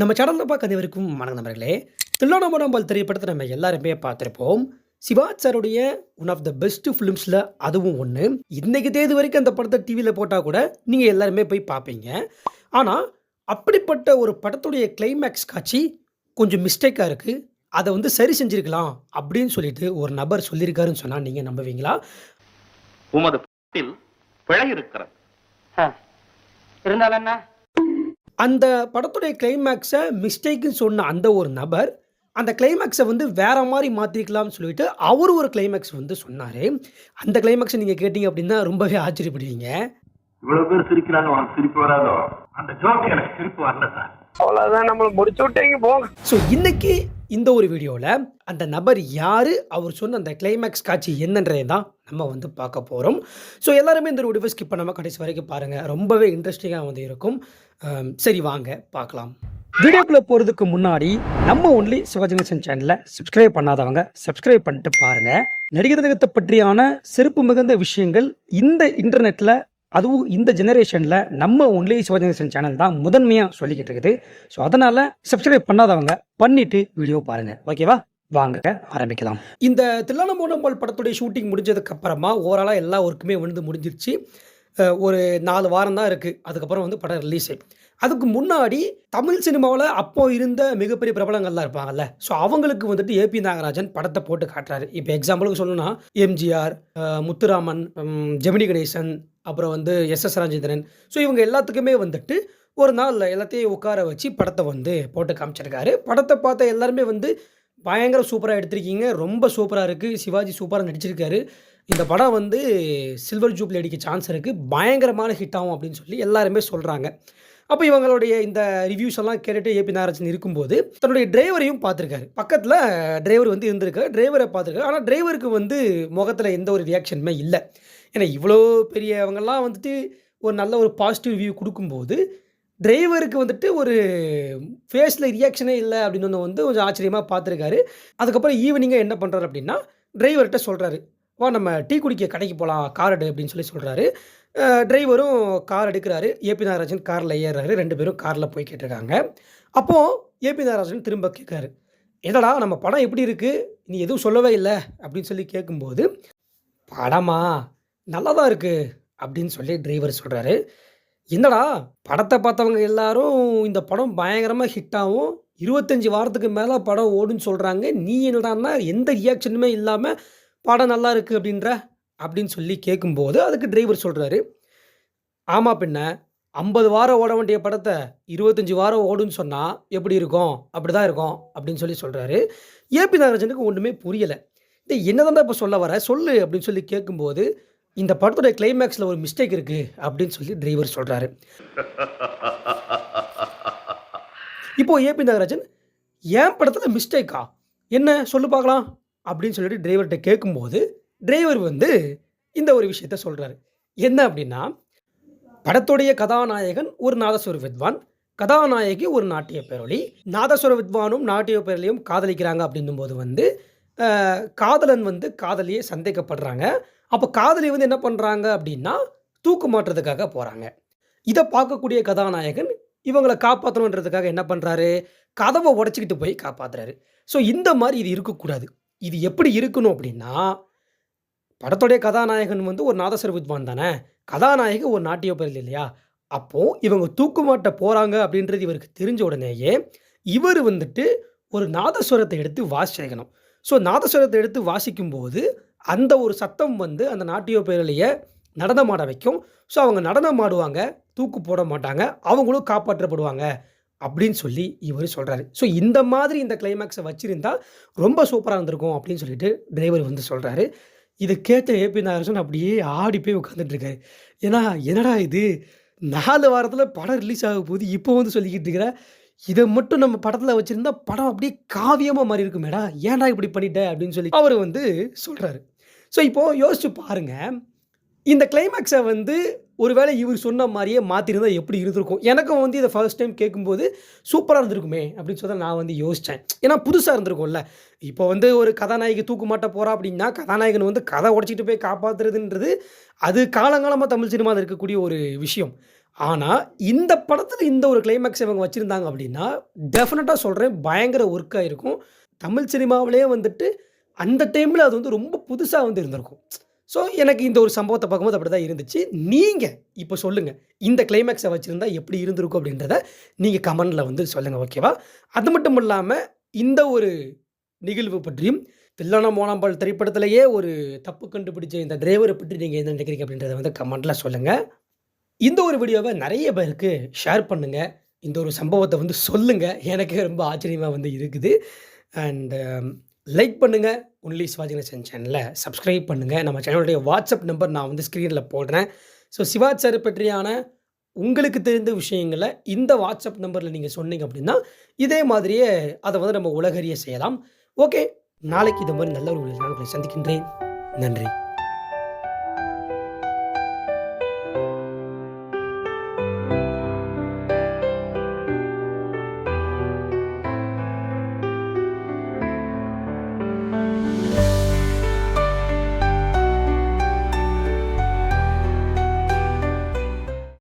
நம்ம சேனலில் பார்க்க அனைவருக்கும் வணக்கம் நண்பர்களே. தில்லானமரம்பால் திரைப்படத்தை நம்ம எல்லாருமே பார்த்துருப்போம். சிவாஜ் சாருடைய ஒன் ஆஃப் த பெஸ்ட் ஃபிலிம்ஸில் அதுவும் ஒன்று இன்னைக்கு தேதி வரைக்கும் அந்த படத்தை டிவியில் போட்டால் கூட நீங்கள் எல்லாருமே போய் பார்ப்பீங்க. ஆனால் அப்படிப்பட்ட ஒரு படத்துடைய கிளைமேக்ஸ் காட்சி கொஞ்சம் மிஸ்டேக்காக இருக்குது அதை வந்து சரி செஞ்சிருக்கலாம் அப்படின்னு சொல்லிட்டு ஒரு நபர் சொல்லியிருக்காருன்னு சொன்னால் நீங்கள் நம்புவீங்களா? உமது பிழை இருக்கிறது. இருந்தாலும் என்ன? அந்த படத்துடைய கிளைமேக்ஸை மிஸ்டேக்குன்னு சொன்ன அந்த ஒரு நபர் அந்த கிளைமேக்ஸை வந்து வேற மாதிரி மாற்றிக்கலாம்னு சொல்லிட்டு அவர் ஒரு கிளைமேக்ஸ் வந்து சொன்னார். அந்த கிளைமேக்ஸை நீங்கள் கேட்டிங்க அப்படின்னா ரொம்பவே ஆச்சரியப்படுவீங்க. இவ்வளவு பேர் சிரிக்கிறாங்க உனக்கு சிரிப்பு வராதோ? அந்த ஜோக் எனக்கு சிரிப்பு வரல சார். அவ்வளவுதான் நம்மள முடிச்சு விட்டீங்க போங்க. ஸோ இன்னைக்கு இந்த ஒரு வீடியோவில் அந்த நபர் யார்? அவர் சொன்ன அந்த கிளைமேக்ஸ் காட்சி என்னன்றதை தான் நம்ம வந்து பார்க்க போகிறோம் ஸோ எல்லாருமே இந்த வீடியோ ஸ்கிப் பண்ணாமல் கடைசி வரைக்கும் பாருங்கள் ரொம்பவே இன்ட்ரெஸ்டிங்காக வந்து இருக்கும். சரி வாங்க பார்க்கலாம். வீடியோக்குள்ளே போகிறதுக்கு முன்னாடி நம்ம ஒன்லி சிவாஜி சேனலை சப்ஸ்கிரைப் பண்ணாதவங்க சப்ஸ்கிரைப் பண்ணிட்டு பாருங்கள் நடிகர் திலகத்தை பற்றியான சிறப்பு மிகுந்த விஷயங்கள் இந்த இன்டர்நெட்டில் அதுவும் இந்த ஜெனரேஷனில் நம்ம ஒன்லி சிவாஜி சேனல் தான் முதன்மையாக சொல்லிக்கிட்டு இருக்குது. ஸோ அதனால் சப்ஸ்கிரைப் பண்ணாதவங்க பண்ணிட்டு வீடியோ பாருங்கள் ஓகேவா வாங்க ஆரம்பிக்கலாம். இந்த தில்லானமோனம்பால் படத்துடைய ஷூட்டிங் முடிஞ்சதுக்கு அப்புறமா ஓவராலாக எல்லா ஒர்க்குமே வந்து முடிஞ்சிருச்சு. ஒரு நாலு வாரம் தான் இருக்குது அதுக்கப்புறம் வந்து படம் ரிலீஸ் அதுக்கு முன்னாடி தமிழ் சினிமாவில் அப்போ இருந்த மிகப்பெரிய பிரபலங்கள்லாம் இருப்பாங்கல்ல. ஸோ அவங்களுக்கு வந்துட்டு ஏபி நாகராஜன் படத்தை போட்டு காட்டுறாரு. இப்போ எக்ஸாம்பிளுக்கு சொல்லணும்னா எம்ஜிஆர் முத்துராமன் ஜெமினி கணேசன் அப்புறம் வந்து எஸ் எஸ் ராஜேந்திரன். ஸோ இவங்க எல்லாத்துக்குமே வந்துட்டு ஒரு நாள் எல்லாத்தையும் உட்கார வச்சு படத்தை வந்து போட்டு காமிச்சிருக்காரு. படத்தை பார்த்த எல்லாருமே வந்து பயங்கர சூப்பராக எடுத்திருக்கீங்க. ரொம்ப சூப்பராக இருக்குது சிவாஜி சூப்பராக நடிச்சிருக்காரு. இந்த படம் வந்து சில்வர் ஜூப்ளி அடிக்க சான்ஸ் இருக்குது பயங்கரமான ஹிட் ஆகும் அப்படின்னு சொல்லி எல்லாருமே சொல்கிறாங்க அப்போ இவங்களுடைய இந்த ரிவ்யூஸ் எல்லாம் கேட்டுட்டு ஏபி நாராஜன் இருக்கும்போது தன்னுடைய டிரைவரையும் பார்த்துருக்காரு. பக்கத்தில் டிரைவர் வந்து இருந்திருக்காரு. டிரைவரை பார்த்துருக்காரு. ஆனால் டிரைவருக்கு வந்து முகத்தில் எந்த ஒரு ரியாக்ஷனுமே இல்லை. ஏன்னா இவ்வளோ பெரியவங்கெல்லாம் வந்துட்டு ஒரு நல்ல ஒரு பாசிட்டிவ் ரிவ்யூ கொடுக்கும்போது டிரைவருக்கு வந்துட்டு ஒரு ஃபேஸில் ரியாக்ஷனே இல்லை அப்படின்னு ஒன்று வந்து கொஞ்சம் ஆச்சரியமாக பார்த்துருக்காரு. அதுக்கப்புறம் ஈவினிங்காக என்ன பண்ணுறாரு அப்படின்னா டிரைவர்கிட்ட சொல்கிறாரு வா நம்ம டீ குடிக்க கடைக்கு போகலாம் கார் எடு அப்படின்னு சொல்லி சொல்கிறாரு டிரைவரும் கார் எடுக்கிறாரு. ஏபி நாகராஜன் காரில் ஏறுறாரு. ரெண்டு பேரும் காரில் போய் கேட்டிருக்காங்க. அப்போது ஏபி நாகராஜன் திரும்ப கேட்காரு என்னடா நம்ம படம் எப்படி இருக்குது நீ எதுவும் சொல்லவே இல்லை. அப்படின்னு சொல்லி கேட்கும்போது படமா? நல்லா தான் இருக்குது அப்படின்னு சொல்லி டிரைவர் சொல்கிறாரு என்னடா படத்தை பார்த்தவங்க எல்லாரும் இந்த படம் பயங்கரமாக ஹிட் ஆகும் இருபத்தஞ்சி வாரத்துக்கு மேலே படம் ஓடுன்னு சொல்கிறாங்க நீ என்னடான்னா எந்த ரியாக்ஷனுமே இல்லாமல் படம் நல்லா இருக்குது அப்படின்ற அப்படின்னு சொல்லி கேட்கும்போது அதுக்கு டிரைவர் சொல்கிறாரு ஆமாம் பின்ன ஐம்பது வாரம் ஓட வேண்டிய படத்தை இருபத்தஞ்சி வாரம் ஓடுன்னு சொன்னால் எப்படி இருக்கும்? அப்படி தான் இருக்கும். அப்படின்னு சொல்லி சொல்கிறாரு ஏபி நாகராஜனுக்கு ஒன்றுமே புரியலை. இந்த என்னதான் இப்போ சொல்ல வர? சொல்லு அப்படின்னு சொல்லி கேட்கும்போது இந்த படத்துடைய கிளைமேக்ஸில் ஒரு மிஸ்டேக் இருக்குது அப்படின்னு சொல்லி டிரைவர் சொல்கிறாரு இப்போது ஏபி நாகராஜன் என் படத்தில் மிஸ்டேக்கா என்ன? சொல்லு பார்க்கலாம். அப்படின்னு சொல்லிட்டு டிரைவர்கிட்ட கேட்கும்போது டிரைவர் வந்து இந்த ஒரு விஷயத்த சொல்கிறாரு என்ன அப்படின்னா படத்துடைய கதாநாயகன் ஒரு நாதஸ்வர வித்வான் கதாநாயகி ஒரு நாட்டிய பேரொளி. நாதஸ்வர வித்வானும் நாட்டிய பேரொலியும் காதலிக்கிறாங்க அப்படின்னும் போது வந்து காதலன் வந்து காதலியே சந்தேகப்படுறாங்க. அப்போ காதலி வந்து என்ன பண்ணுறாங்க அப்படின்னா தூக்கு மாட்டுறதுக்காக போகிறாங்க இதை பார்க்கக்கூடிய கதாநாயகன் இவங்களை காப்பாற்றணுன்றதுக்காக என்ன பண்ணுறாரு கதவை உடச்சிக்கிட்டு போய் காப்பாத்துறாரு. ஸோ இந்த மாதிரி இது இருக்கக்கூடாது. இது எப்படி இருக்கணும் அப்படின்னா படத்துடைய கதாநாயகன் வந்து ஒரு நாதஸ்வர வித்வான் தானே? கதாநாயகி ஒரு நாட்டிய பேரல் இல்லையா? அப்போது இவங்க தூக்குமாட்ட போகிறாங்க அப்படின்றது இவருக்கு தெரிஞ்ச உடனேயே இவர் வந்துட்டு ஒரு நாதஸ்வரத்தை எடுத்து வாசிக்கணும். ஸோ நாதஸ்வரத்தை எடுத்து வாசிக்கும்போது அந்த ஒரு சத்தம் வந்து அந்த நாட்டிய பேரலையை நடனமாட வைக்கும். ஸோ அவங்க நடனம் ஆடுவாங்க தூக்கு போட மாட்டாங்க அவங்களும் காப்பாற்றப்படுவாங்க. அப்படின்னு சொல்லி இவர் சொல்கிறாரு ஸோ இந்த மாதிரி இந்த கிளைமேக்ஸை வச்சுருந்தா ரொம்ப சூப்பராக இருந்திருக்கும் அப்படின்னு சொல்லிட்டு டிரைவர் வந்து சொல்கிறாரு இதை கேட்ட ஏபி நாகராஜன் அப்படியே ஆடி போய் உட்காந்துட்ருக்காரு ஏன்னா என்னடா இது? நாலு வாரத்தில் படம் ரிலீஸ் ஆக போகுது. இப்போ வந்து சொல்லிக்கிட்டு இருக்கிற இதை மட்டும் நம்ம படத்தில் வச்சுருந்தா படம் அப்படியே காவியமாக மாறி இருக்குமேடா. ஏன்டா இப்படி பண்ணிட்ட? அப்படின்னு சொல்லி அவர் வந்து சொல்கிறாரு ஸோ இப்போது யோசிச்சு பாருங்கள் இந்த கிளைமேக்ஸை வந்து ஒருவேளை இவர் சொன்ன மாதிரியே மாற்றிருந்தால் எப்படி இருந்திருக்கும்? எனக்கும் வந்து இதை ஃபர்ஸ்ட் டைம் கேட்கும்போது சூப்பராக இருந்திருக்குமே அப்படின்னு சொல்லி நான் வந்து யோசித்தேன் ஏன்னா புதுசாக இருந்திருக்கும்ல. இப்போ வந்து ஒரு கதாநாயகி தூக்கு மாட்ட போகிறா அப்படின்னா கதாநாயகன் வந்து கதை உடச்சிட்டு போய் காப்பாற்றுறதுன்றது அது காலங்காலமாக தமிழ் சினிமாவில் இருக்கக்கூடிய ஒரு விஷயம். ஆனால் இந்த படத்தில் இந்த ஒரு கிளைமேக்ஸ் இவங்க வச்சுருந்தாங்க அப்படின்னா டெஃபினட்டாக சொல்கிறேன் பயங்கர ஒர்க்காக இருக்கும். தமிழ் சினிமாவிலே வந்துட்டு அந்த டைமில் அது வந்து ரொம்ப புதுசாக வந்து இருந்திருக்கும். ஸோ எனக்கு இந்த ஒரு சம்பவத்தை பார்க்கும்போது அப்படி தான் இருந்துச்சு. நீங்கள் இப்போ சொல்லுங்கள் இந்த கிளைமேக்ஸை வச்சுருந்தா எப்படி இருந்திருக்கும் அப்படின்றத நீங்கள் கமெண்டில் வந்து சொல்லுங்கள் ஓகேவா அது மட்டும் இல்லாமல் இந்த ஒரு நிகழ்வு பற்றியும் தில்லானா மோனாம்பால் திரைப்படத்திலேயே ஒரு தப்பு கண்டுபிடிச்ச இந்த டிரைவரை பற்றி நீங்கள் என்ன நினைக்கிறீங்க அப்படின்றத வந்து கமெண்ட்டில் சொல்லுங்கள் இந்த ஒரு வீடியோவை நிறைய பேருக்கு ஷேர் பண்ணுங்கள் இந்த ஒரு சம்பவத்தை வந்து சொல்லுங்கள் எனக்கு ரொம்ப ஆச்சரியமாக வந்து இருக்குது. அண்டு லைக் பண்ணுங்கள் ஒன்லி சிவாஜினேசன் சேனலை சப்ஸ்கிரைப் பண்ணுங்கள் நம்ம சேனலுடைய வாட்ஸ்அப் நம்பர் நான் வந்து ஸ்க்ரீனில் போடுறேன். ஸோ சிவாஜ் சார் பற்றியான உங்களுக்கு தெரிந்த விஷயங்களை இந்த வாட்ஸ்அப் நம்பரில் நீங்கள் சொன்னீங்க அப்படின்னா இதே மாதிரியே அதை வந்து நம்ம உலகறிய செய்யலாம். ஓகே நாளைக்கு இந்த மாதிரி நல்ல ஒரு வீடியோவில் சந்திக்கின்றேன். நன்றி.